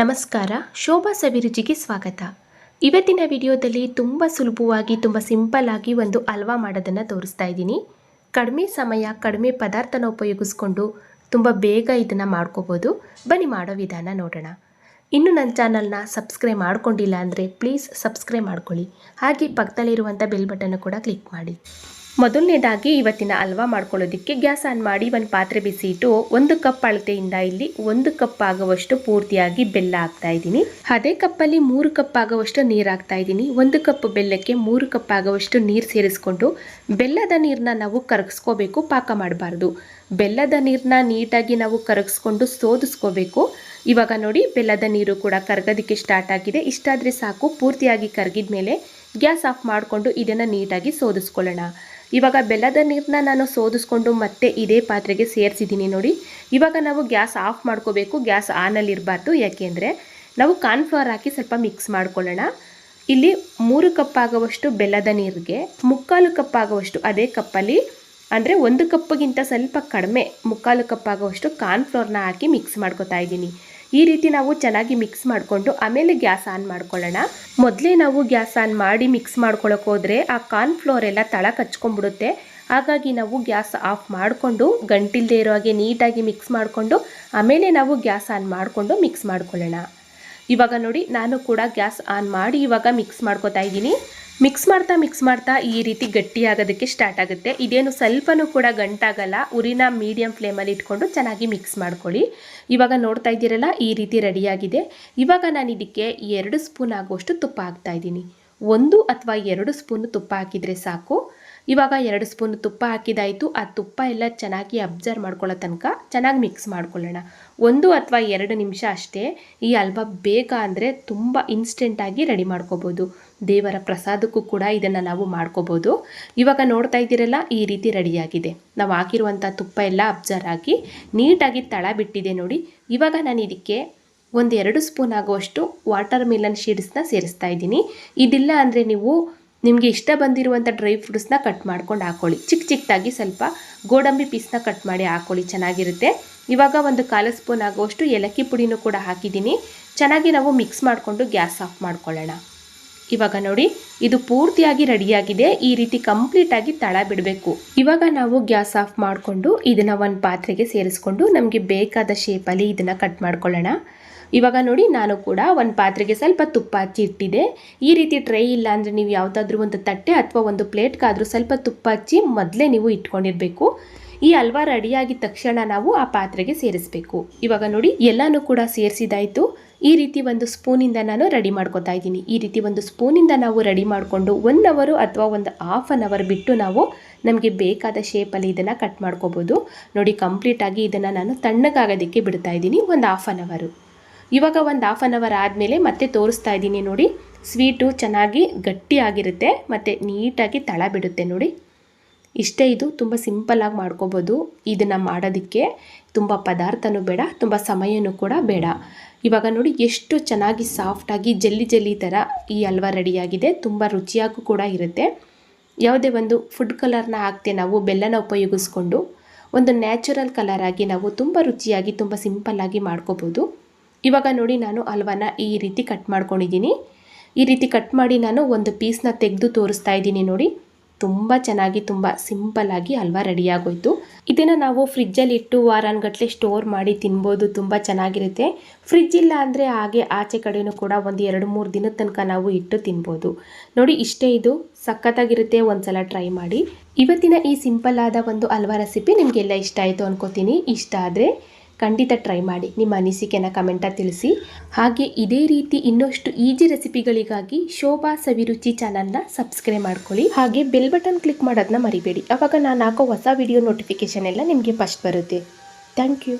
ನಮಸ್ಕಾರ, ಶೋಭಾ ಸವಿರುಚಿಗೆ ಸ್ವಾಗತ. ಇವತ್ತಿನ ವಿಡಿಯೋದಲ್ಲಿ ತುಂಬ ಸುಲಭವಾಗಿ, ತುಂಬ ಸಿಂಪಲ್ ಆಗಿ ಒಂದು ಹಲ್ವಾ ಮಾಡೋದನ್ನು ತೋರಿಸ್ತಾ ಇದ್ದೀನಿ. ಕಡಿಮೆ ಸಮಯ, ಕಡಿಮೆ ಪದಾರ್ಥನ ಉಪಯೋಗಿಸ್ಕೊಂಡು ತುಂಬ ಬೇಗ ಇದನ್ನು ಮಾಡ್ಕೋಬೋದು. ಬನ್ನಿ ಮಾಡೋ ವಿಧಾನ ನೋಡೋಣ. ಇನ್ನು ನನ್ನ ಚಾನಲ್ನ ಸಬ್ಸ್ಕ್ರೈಬ್ ಮಾಡ್ಕೊಂಡಿಲ್ಲ ಅಂದರೆ ಪ್ಲೀಸ್ ಸಬ್ಸ್ಕ್ರೈಬ್ ಮಾಡ್ಕೊಳ್ಳಿ. ಹಾಗೆ ಪಕ್ಕದಲ್ಲಿರುವಂಥ ಬೆಲ್ ಬಟನ್ನು ಕೂಡ ಕ್ಲಿಕ್ ಮಾಡಿ. ಮೊದಲನೇದಾಗಿ ಇವತ್ತಿನ ಹಲ್ವಾ ಮಾಡ್ಕೊಳ್ಳೋದಕ್ಕೆ ಗ್ಯಾಸ್ ಆನ್ ಮಾಡಿ ಒಂದು ಪಾತ್ರೆ ಬಿಸಿ ಇಟ್ಟು ಒಂದು ಕಪ್ ಅಳತೆಯಿಂದ ಇಲ್ಲಿ ಒಂದು ಕಪ್ ಆಗುವಷ್ಟು ಪೂರ್ತಿಯಾಗಿ ಬೆಲ್ಲ ಹಾಕ್ತಾ ಇದ್ದೀನಿ. ಅದೇ ಕಪ್ಪಲ್ಲಿ ಮೂರು ಕಪ್ ಆಗುವಷ್ಟು ನೀರು ಹಾಕ್ತಾ ಇದ್ದೀನಿ. ಒಂದು ಕಪ್ ಬೆಲ್ಲಕ್ಕೆ ಮೂರು ಕಪ್ ಆಗುವಷ್ಟು ನೀರು ಸೇರಿಸ್ಕೊಂಡು ಬೆಲ್ಲದ ನೀರನ್ನ ನಾವು ಕರಗಿಸ್ಕೋಬೇಕು, ಪಾಕ ಮಾಡಬಾರ್ದು. ಬೆಲ್ಲದ ನೀರನ್ನ ನೀಟಾಗಿ ನಾವು ಕರಗಿಸ್ಕೊಂಡು ಸೋದಿಸ್ಕೋಬೇಕು. ಇವಾಗ ನೋಡಿ, ಬೆಲ್ಲದ ನೀರು ಕೂಡ ಕರಗೋದಕ್ಕೆ ಸ್ಟಾರ್ಟ್ ಆಗಿದೆ. ಇಷ್ಟಾದರೆ ಸಾಕು, ಪೂರ್ತಿಯಾಗಿ ಕರಗಿದ ಮೇಲೆ ಗ್ಯಾಸ್ ಆಫ್ ಮಾಡಿಕೊಂಡು ಇದನ್ನು ನೀಟಾಗಿ ಸೋದಿಸ್ಕೊಳ್ಳೋಣ. ಇವಾಗ ಬೆಲ್ಲದ ನೀರನ್ನ ನಾನು ಸೋದಿಸ್ಕೊಂಡು ಮತ್ತೆ ಇದೇ ಪಾತ್ರೆಗೆ ಸೇರಿಸಿದ್ದೀನಿ ನೋಡಿ. ಇವಾಗ ನಾವು ಗ್ಯಾಸ್ ಆಫ್ ಮಾಡ್ಕೋಬೇಕು, ಗ್ಯಾಸ್ ಆನಲ್ಲಿ ಇರಬಾರ್ದು ಯಾಕೆಂದರೆ ನಾವು ಕಾರ್ನ್ಫ್ಲವರ್ ಹಾಕಿ ಸ್ವಲ್ಪ ಮಿಕ್ಸ್ ಮಾಡ್ಕೊಳ್ಳೋಣ. ಇಲ್ಲಿ ಮೂರು ಕಪ್ ಆಗುವಷ್ಟು ಬೆಲ್ಲದ ನೀರಿಗೆ, ಮುಕ್ಕಾಲು ಕಪ್ ಆಗುವಷ್ಟು ಅದೇ ಕಪ್ಪಲ್ಲಿ, ಅಂದರೆ ಒಂದು ಕಪ್ಪಿಗಿಂತ ಸ್ವಲ್ಪ ಕಡಿಮೆ ಮುಕ್ಕಾಲು ಕಪ್ ಆಗುವಷ್ಟು ಕಾರ್ನ್ಫ್ಲೋರ್ನ ಹಾಕಿ ಮಿಕ್ಸ್ ಮಾಡ್ಕೊತಾ ಇದ್ದೀನಿ. ಈ ರೀತಿ ನಾವು ಚೆನ್ನಾಗಿ ಮಿಕ್ಸ್ ಮಾಡಿಕೊಂಡು ಆಮೇಲೆ ಗ್ಯಾಸ್ ಆನ್ ಮಾಡ್ಕೊಳ್ಳೋಣ. ಮೊದಲೇ ನಾವು ಗ್ಯಾಸ್ ಆನ್ ಮಾಡಿ ಮಿಕ್ಸ್ ಮಾಡ್ಕೊಳ್ಳೋಕೆ ಹೋದರೆ ಆ ಕಾರ್ನ್ಫ್ಲೋರ್ ಎಲ್ಲ ತಳ ಕಚ್ಕೊಂಡ್ಬಿಡುತ್ತೆ ಹಾಗಾಗಿ ನಾವು ಗ್ಯಾಸ್ ಆಫ್ ಮಾಡಿಕೊಂಡು ಗಂಟಿಲ್ದೇ ಇರೋ ಹಾಗೆ ನೀಟಾಗಿ ಮಿಕ್ಸ್ ಮಾಡಿಕೊಂಡು ಆಮೇಲೆ ನಾವು ಗ್ಯಾಸ್ ಆನ್ ಮಾಡಿಕೊಂಡು ಮಿಕ್ಸ್ ಮಾಡ್ಕೊಳ್ಳೋಣ. ಇವಾಗ ನೋಡಿ, ನಾನು ಕೂಡ ಗ್ಯಾಸ್ ಆನ್ ಮಾಡಿ ಇವಾಗ ಮಿಕ್ಸ್ ಮಾಡ್ಕೋತಾ ಇದ್ದೀನಿ. ಮಿಕ್ಸ್ ಮಾಡ್ತಾ ಮಿಕ್ಸ್ ಮಾಡ್ತಾ ಈ ರೀತಿ ಗಟ್ಟಿ ಆಗೋದಕ್ಕೆ ಸ್ಟಾರ್ಟ್ ಆಗುತ್ತೆ. ಇದೇನು ಸ್ವಲ್ಪನೂ ಕೂಡ ಗಂಟಾಗಲ್ಲ. ಉರಿನ ಮೀಡಿಯಂ ಫ್ಲೇಮಲ್ಲಿ ಇಟ್ಕೊಂಡು ಚೆನ್ನಾಗಿ ಮಿಕ್ಸ್ ಮಾಡ್ಕೊಳ್ಳಿ. ಇವಾಗ ನೋಡ್ತಾ ಇದ್ದೀರಲ್ಲ, ಈ ರೀತಿ ರೆಡಿಯಾಗಿದೆ. ಇವಾಗ ನಾನು ಇದಕ್ಕೆ ಎರಡು ಸ್ಪೂನ್ ಆಗುವಷ್ಟು ತುಪ್ಪ ಹಾಕ್ತಾ ಇದ್ದೀನಿ. ಒಂದು ಅಥವಾ ಎರಡು ಸ್ಪೂನ್ ತುಪ್ಪ ಹಾಕಿದರೆ ಸಾಕು. ಇವಾಗ ಎರಡು ಸ್ಪೂನ್ ತುಪ್ಪ ಹಾಕಿದಾಯಿತು. ಆ ತುಪ್ಪ ಎಲ್ಲ ಚೆನ್ನಾಗಿ ಅಬ್ಸರ್ವ್ ಮಾಡ್ಕೊಳ್ಳೋ ತನಕ ಚೆನ್ನಾಗಿ ಮಿಕ್ಸ್ ಮಾಡ್ಕೊಳ್ಳೋಣ. ಒಂದು ಅಥವಾ ಎರಡು ನಿಮಿಷ ಅಷ್ಟೇ ಈ ಹಲ್ವಾ ಬೇಗ ಅಂದರೆ ತುಂಬ ಇನ್ಸ್ಟೆಂಟಾಗಿ ರೆಡಿ ಮಾಡ್ಕೋಬೋದು. ದೇವರ ಪ್ರಸಾದಕ್ಕೂ ಕೂಡ ಇದನ್ನು ನಾವು ಮಾಡ್ಕೋಬೋದು. ಇವಾಗ ನೋಡ್ತಾ ಇದ್ದೀರಲ್ಲ, ಈ ರೀತಿ ರೆಡಿಯಾಗಿದೆ ನಾವು ಹಾಕಿರುವಂಥ ತುಪ್ಪ ಎಲ್ಲ ಅಬ್ಸರ್ವ್ ಆಗಿ ನೀಟಾಗಿ ತಳ ಬಿಟ್ಟಿದೆ ನೋಡಿ. ಇವಾಗ ನಾನು ಇದಕ್ಕೆ ಒಂದು ಎರಡು ಸ್ಪೂನ್ ಆಗುವಷ್ಟು ವಾಟರ್ ಮಿಲನ್ ಶೀಡ್ಸ್ನ ಸೇರಿಸ್ತಾ ಇದ್ದೀನಿ. ಇದಿಲ್ಲ ಅಂದರೆ ನೀವು ನಿಮಗೆ ಇಷ್ಟ ಬಂದಿರುವಂಥ ಡ್ರೈ ಫ್ರೂಟ್ಸ್ನ ಕಟ್ ಮಾಡ್ಕೊಂಡು ಹಾಕೊಳ್ಳಿ. ಚಿಕ್ಕ ಚಿಕ್ಕದಾಗಿ ಸ್ವಲ್ಪ ಗೋಡಂಬಿ ಪೀಸ್ನ ಕಟ್ ಮಾಡಿ ಹಾಕೊಳ್ಳಿ, ಚೆನ್ನಾಗಿರುತ್ತೆ. ಇವಾಗ ಒಂದು ಕಾಲು ಸ್ಪೂನ್ ಆಗುವಷ್ಟು ಏಲಕ್ಕಿ ಪುಡಿನೂ ಕೂಡ ಹಾಕಿದ್ದೀನಿ. ಚೆನ್ನಾಗಿ ನಾವು ಮಿಕ್ಸ್ ಮಾಡಿಕೊಂಡು ಗ್ಯಾಸ್ ಆಫ್ ಮಾಡ್ಕೊಳ್ಳೋಣ. ಇವಾಗ ನೋಡಿ, ಇದು ಪೂರ್ತಿಯಾಗಿ ರೆಡಿಯಾಗಿದೆ. ಈ ರೀತಿ ಕಂಪ್ಲೀಟಾಗಿ ತಳ ಬಿಡಬೇಕು. ಇವಾಗ ನಾವು ಗ್ಯಾಸ್ ಆಫ್ ಮಾಡಿಕೊಂಡು ಇದನ್ನು ಒಂದು ಪಾತ್ರೆಗೆ ಸೇರಿಸ್ಕೊಂಡು ನಮಗೆ ಬೇಕಾದ ಶೇಪಲ್ಲಿ ಇದನ್ನು ಕಟ್ ಮಾಡ್ಕೊಳ್ಳೋಣ. ಇವಾಗ ನೋಡಿ, ನಾನು ಕೂಡ ಒಂದು ಪಾತ್ರೆಗೆ ಸ್ವಲ್ಪ ತುಪ್ಪ ಹಚ್ಚಿ ಇಟ್ಟಿದೆ ಈ ರೀತಿ ಟ್ರೈ ಇಲ್ಲ ಅಂದರೆ ನೀವು ಯಾವುದಾದ್ರೂ ಒಂದು ತಟ್ಟೆ ಅಥವಾ ಒಂದು ಪ್ಲೇಟ್ಗಾದರೂ ಸ್ವಲ್ಪ ತುಪ್ಪ ಹಚ್ಚಿ ಮೊದಲೇ ನೀವು ಇಟ್ಕೊಂಡಿರಬೇಕು. ಈ ಹಲ್ವಾ ರೆಡಿಯಾಗಿದ ತಕ್ಷಣ ನಾವು ಆ ಪಾತ್ರೆಗೆ ಸೇರಿಸಬೇಕು. ಇವಾಗ ನೋಡಿ, ಎಲ್ಲನೂ ಕೂಡ ಸೇರಿಸಿದಾಯಿತು. ಈ ರೀತಿ ಒಂದು ಸ್ಪೂನಿಂದ ನಾನು ರೆಡಿ ಮಾಡ್ಕೊತಾ ಇದ್ದೀನಿ. ಈ ರೀತಿ ಒಂದು ಸ್ಪೂನಿಂದ ನಾವು ರೆಡಿ ಮಾಡಿಕೊಂಡು ಒನ್ ಅವರು ಅಥವಾ ಒಂದು ಹಾಫ್ ಅನ್ ಅವರ್ ಬಿಟ್ಟು ನಾವು ನಮಗೆ ಬೇಕಾದ ಶೇಪಲ್ಲಿ ಇದನ್ನು ಕಟ್ ಮಾಡ್ಕೋಬೋದು. ನೋಡಿ ಕಂಪ್ಲೀಟಾಗಿ ಇದನ್ನು ನಾನು ತಣ್ಣಗಾಗೋದಕ್ಕೆ ಬಿಡ್ತಾ ಇದ್ದೀನಿ. ಒಂದು ಹಾಫ್ ಅನ್ ಅವರು ಇವಾಗ ಒಂದು ಹಾಫ್ ಆನ್ ಅವರ್ ಆದಮೇಲೆ ಮತ್ತೆ ತೋರಿಸ್ತಾ ಇದ್ದೀನಿ ನೋಡಿ. ಸ್ವೀಟು ಚೆನ್ನಾಗಿ, ಗಟ್ಟಿಯಾಗಿರುತ್ತೆ. ಮತ್ತು ನೀಟಾಗಿ ತಳ ಬಿಡುತ್ತೆ ನೋಡಿ. ಇಷ್ಟೇ ಇದು, ತುಂಬ ಸಿಂಪಲ್ಲಾಗಿ ಮಾಡ್ಕೋಬೋದು ಇದನ್ನು ಮಾಡೋದಕ್ಕೆ. ತುಂಬ ಪದಾರ್ಥನೂ ಬೇಡ, ತುಂಬ ಸಮಯನೂ ಕೂಡ ಬೇಡ. ಇವಾಗ ನೋಡಿ, ಎಷ್ಟು ಚೆನ್ನಾಗಿ ಸಾಫ್ಟಾಗಿ ಜಲ್ಲಿ ಜಲ್ಲಿ ಥರ ಈ ಹಲ್ವಾ ರೆಡಿಯಾಗಿದೆ. ತುಂಬ ರುಚಿಯಾಗೂ ಕೂಡ ಇರುತ್ತೆ. ಯಾವುದೇ ಒಂದು ಫುಡ್ ಕಲರ್ನ ಹಾಕ್ತೆ ನಾವು ಬೆಲ್ಲನ ಉಪಯೋಗಿಸ್ಕೊಂಡು, ಒಂದು ನ್ಯಾಚುರಲ್ ಕಲರಾಗಿ ನಾವು ತುಂಬ ರುಚಿಯಾಗಿ, ತುಂಬ ಸಿಂಪಲ್ಲಾಗಿ ಮಾಡ್ಕೋಬೋದು. ಇವಾಗ ನೋಡಿ ನಾನು ಹಲ್ವಾನ ಈ ರೀತಿ ಕಟ್ ಮಾಡ್ಕೊಂಡಿದ್ದೀನಿ. ಈ ರೀತಿ ಕಟ್ ಮಾಡಿ ನಾನು ಒಂದು ಪೀಸ್ನ ತೆಗೆದು ತೋರಿಸ್ತಾ ಇದ್ದೀನಿ ನೋಡಿ. ತುಂಬ ಚೆನ್ನಾಗಿ, ತುಂಬ ಸಿಂಪಲ್ಲಾಗಿ ಹಲ್ವಾ ರೆಡಿಯಾಗೋಯಿತು ಇದನ್ನು ನಾವು ಫ್ರಿಜ್ಜಲ್ಲಿ ಇಟ್ಟು ವಾರಾನ್ಗಟ್ಲೆ ಸ್ಟೋರ್ ಮಾಡಿ ತಿನ್ಬೋದು, ತುಂಬ ಚೆನ್ನಾಗಿರುತ್ತೆ. ಫ್ರಿಜ್ ಇಲ್ಲ ಅಂದರೆ ಹಾಗೆ ಆಚೆ ಕಡೆಯೂ ಕೂಡ ಒಂದು ಎರಡು ಮೂರು ದಿನದ ತನಕ ನಾವು ಇಟ್ಟು ತಿನ್ಬೋದು. ನೋಡಿ ಇಷ್ಟೇ ಇದು, ಸಖತ್ತಾಗಿರುತ್ತೆ ಒಂದ್ಸಲ ಟ್ರೈ ಮಾಡಿ. ಇವತ್ತಿನ ಈ ಸಿಂಪಲ್ ಆದ ಒಂದು ಹಲ್ವಾ ರೆಸಿಪಿ ನಿಮಗೆಲ್ಲ ಇಷ್ಟ ಆಯಿತು ಅನ್ಕೋತೀನಿ. ಇಷ್ಟ ಆದರೆ ಖಂಡಿತ ಟ್ರೈ ಮಾಡಿ. ನಿಮ್ಮ ಅನಿಸಿಕೆನ ಕಮೆಂಟಾಗಿ ತಿಳಿಸಿ. ಹಾಗೆ ಇದೇ ರೀತಿ ಇನ್ನಷ್ಟು ಈಜಿ ರೆಸಿಪಿಗಳಿಗಾಗಿ ಶೋಭಾ ಸವಿರುಚಿ ಚಾನಲ್ನ ಸಬ್ಸ್ಕ್ರೈಬ್ ಮಾಡ್ಕೊಳ್ಳಿ. ಹಾಗೆ ಬೆಲ್ ಬಟನ್ ಕ್ಲಿಕ್ ಮಾಡೋದನ್ನ ಮರಿಬೇಡಿ. ಅವಾಗ ನಾನು ಹಾಕೋ ಹೊಸ ವಿಡಿಯೋ ನೋಟಿಫಿಕೇಷನ್ ಎಲ್ಲ ನಿಮಗೆ ಫಸ್ಟ್ ಬರುತ್ತೆ. Thank you